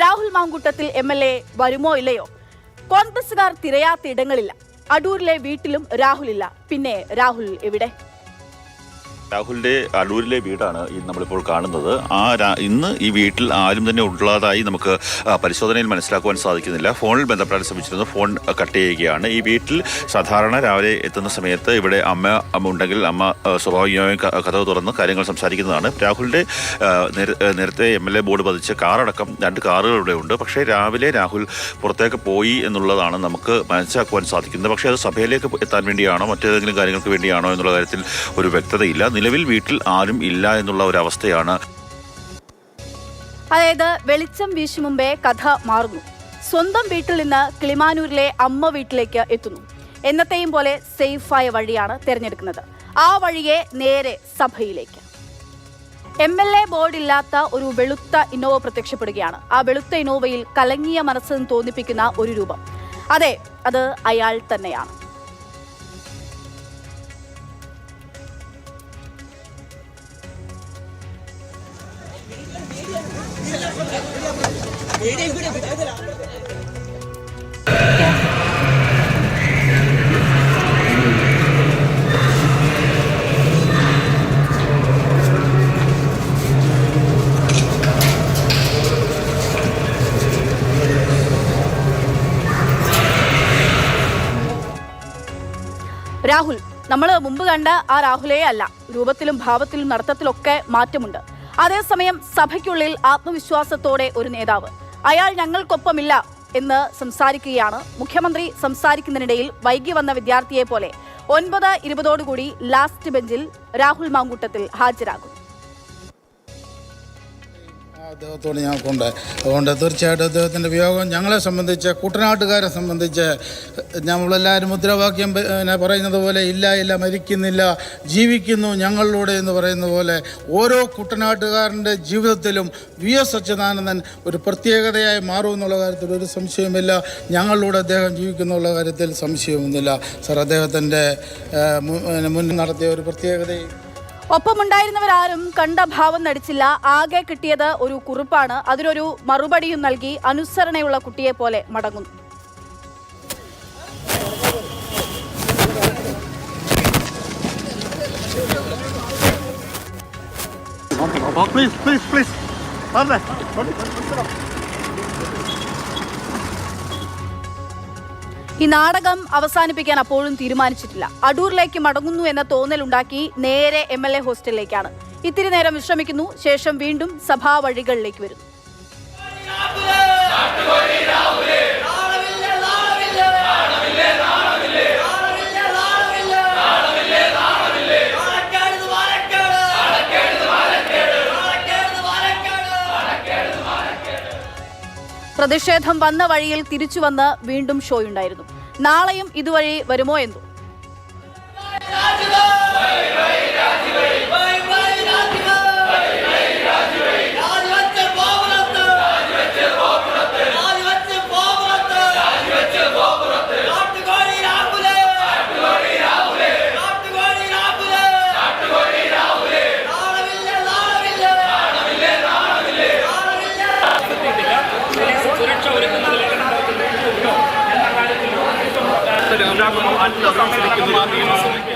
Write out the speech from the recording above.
Rahul Mamkootathil M L A വരുമോ ഇല്ലയോ? കോൺഗ്രസുകാർ തിരയാത്ത ഇടങ്ങളില്ല. അടൂരിലെ വീട്ടിലും രാഹുൽ ഇല്ല. പിന്നെ രാഹുൽ എവിടെ? രാഹുലിന്റെ അടൂരിലെ വീടാണ് ഈ നമ്മളിപ്പോൾ കാണുന്നത്. ആ ഇന്ന് ഈ വീട്ടിൽ ആരും തന്നെ ഉള്ളതായി നമുക്ക് പരിശോധനയിൽ മനസ്സിലാക്കുവാൻ സാധിക്കുന്നില്ല. ഫോണിൽ ബന്ധപ്പെടാൻ ശ്രമിച്ചിരുന്നു. ഫോൺ കട്ട് ചെയ്യുകയാണ്. ഈ വീട്ടിൽ സാധാരണ രാവിലെ എത്തുന്ന സമയത്ത് ഇവിടെ അമ്മ അമ്മ ഉണ്ടെങ്കിൽ അമ്മ സ്വാഭാവികമായും കഥവ് തുറന്ന് കാര്യങ്ങൾ സംസാരിക്കുന്നതാണ്. ആ, നേരത്തെ എം എൽ എ ബോർഡ് പതിച്ച കാറടക്കം രണ്ട് കാറുകൾ ഇവിടെ ഉണ്ട്. പക്ഷേ രാവിലെ രാഹുൽ പുറത്തേക്ക് പോയി എന്നുള്ളതാണ് നമുക്ക് മനസ്സിലാക്കുവാൻ സാധിക്കുന്നത്. പക്ഷേ അത് സഭയിലേക്ക് എത്താൻ വേണ്ടിയാണോ മറ്റേതെങ്കിലും കാര്യങ്ങൾക്ക് വേണ്ടിയാണോ എന്നുള്ള കാര്യത്തിൽ ഒരു വ്യക്തതയില്ല. നിലവിൽ വീട്ടിൽ ആരും ഇല്ല എന്നുള്ള ഒരു അവസ്ഥയാണ് അതായത് വെളിച്ചം വീശു മുമ്പേ കഥ മാറുന്നു. സ്വന്തം വീട്ടിൽ നിന്ന് കിളിമാനൂരിലെ അമ്മ വീട്ടിലേക്ക് എത്തുന്നു. എന്നത്തെയും പോലെ സേഫായ വഴിയാണ് തിരഞ്ഞെടുക്കുന്നത്. ആ വഴിയെ നേരെ സഭയിലേക്ക്. എം എൽ എ ബോർഡില്ലാത്ത ഒരു വെളുത്ത ഇന്നോവ പ്രത്യക്ഷപ്പെടുകയാണ്. ആ വെളുത്ത ഇന്നോവയിൽ കലങ്ങിയ മനസ്സെന്ന് തോന്നിപ്പിക്കുന്ന ഒരു രൂപം. അതെ അത് അയാൾ തന്നെയാണ്. രാഹുൽ നമ്മൾ മുമ്പ് കണ്ട ആ രാഹുലേ അല്ല. രൂപത്തിലും ഭാവത്തിലും നടത്തത്തിലൊക്കെ മാറ്റമുണ്ട്. അതേസമയം സഭയ്ക്കുള്ളിൽ ആത്മവിശ്വാസത്തോടെ ഒരു നേതാവ്. അയാൾ ഞങ്ങൾക്കൊപ്പമില്ല എന്ന് സംസാരിക്കുകയാണ്. മുഖ്യമന്ത്രി സംസാരിക്കുന്നതിനിടയിൽ വൈകി വന്ന വിദ്യാർത്ഥിയെ പോലെ ഒൻപത് ഇരുപതോടുകൂടി ലാസ്റ്റ് ബെഞ്ചിൽ രാഹുൽ മാങ്കൂട്ടത്തിൽ ഹാജരാകും. അദ്ദേഹത്തോട് ഞങ്ങൾക്കുണ്ട് അതുകൊണ്ട് തീർച്ചയായിട്ടും അദ്ദേഹത്തിന്റെ വിയോഗം ഞങ്ങളെ സംബന്ധിച്ച് കുട്ടനാട്ടുകാരെ സംബന്ധിച്ച് നമ്മളെല്ലാവരും മുദ്രാവാക്യം പിന്നെ പറയുന്നത് പോലെ ഇല്ല ഇല്ല മരിക്കുന്നില്ല ജീവിക്കുന്നു ഞങ്ങളിലൂടെ എന്ന് പറയുന്ന പോലെ ഓരോ കുട്ടനാട്ടുകാരന്റെ ജീവിതത്തിലും വി എസ് അച്യുതാനന്ദൻ ഒരു പ്രത്യേകതയായി മാറും എന്നുള്ള കാര്യത്തിൽ ഒരു സംശയമില്ല ഞങ്ങളിലൂടെ അദ്ദേഹം ജീവിക്കുന്നുള്ള കാര്യത്തിൽ സംശയമൊന്നുമില്ല സർ അദ്ദേഹത്തിന്റെ മുൻ നടത്തിയ ഒരു പ്രത്യേകതയും ഒപ്പമുണ്ടായിരുന്നവരാരും കണ്ട ഭാവം നടിച്ചില്ല. ആകെ കിട്ടിയത് ഒരു കുറിപ്പാണ്. അതിനൊരു മറുപടിയും നൽകി അനുസരണയുള്ള കുട്ടിയെ പോലെ മടങ്ങുന്നു. Please, please, please. ഈ നാടകം അവസാനിപ്പിക്കാൻ അപ്പോഴും തീരുമാനിച്ചിട്ടില്ല. അടൂരിലേക്ക് മടങ്ങുന്നു എന്ന തോന്നലുണ്ടാക്കി നേരെ എം എൽ എ ഹോസ്റ്റലിലേക്കാണ്. ഇത്തിരി നേരം വിശ്രമിക്കുന്നു ശേഷം വീണ്ടും സഭാ വഴികളിലേക്ക് വരുന്നു പ്രതിഷേധം വന്ന വഴിയിൽ തിരിച്ചു വന്ന് വീണ്ടും ഷോയുണ്ടായിരുന്നു നാളെയും ഇതുവഴി വരുമോ എന്തോ? സുരക്ഷ ഒരുക്കുന്നതിൽ എന്ന കാര്യത്തിൽ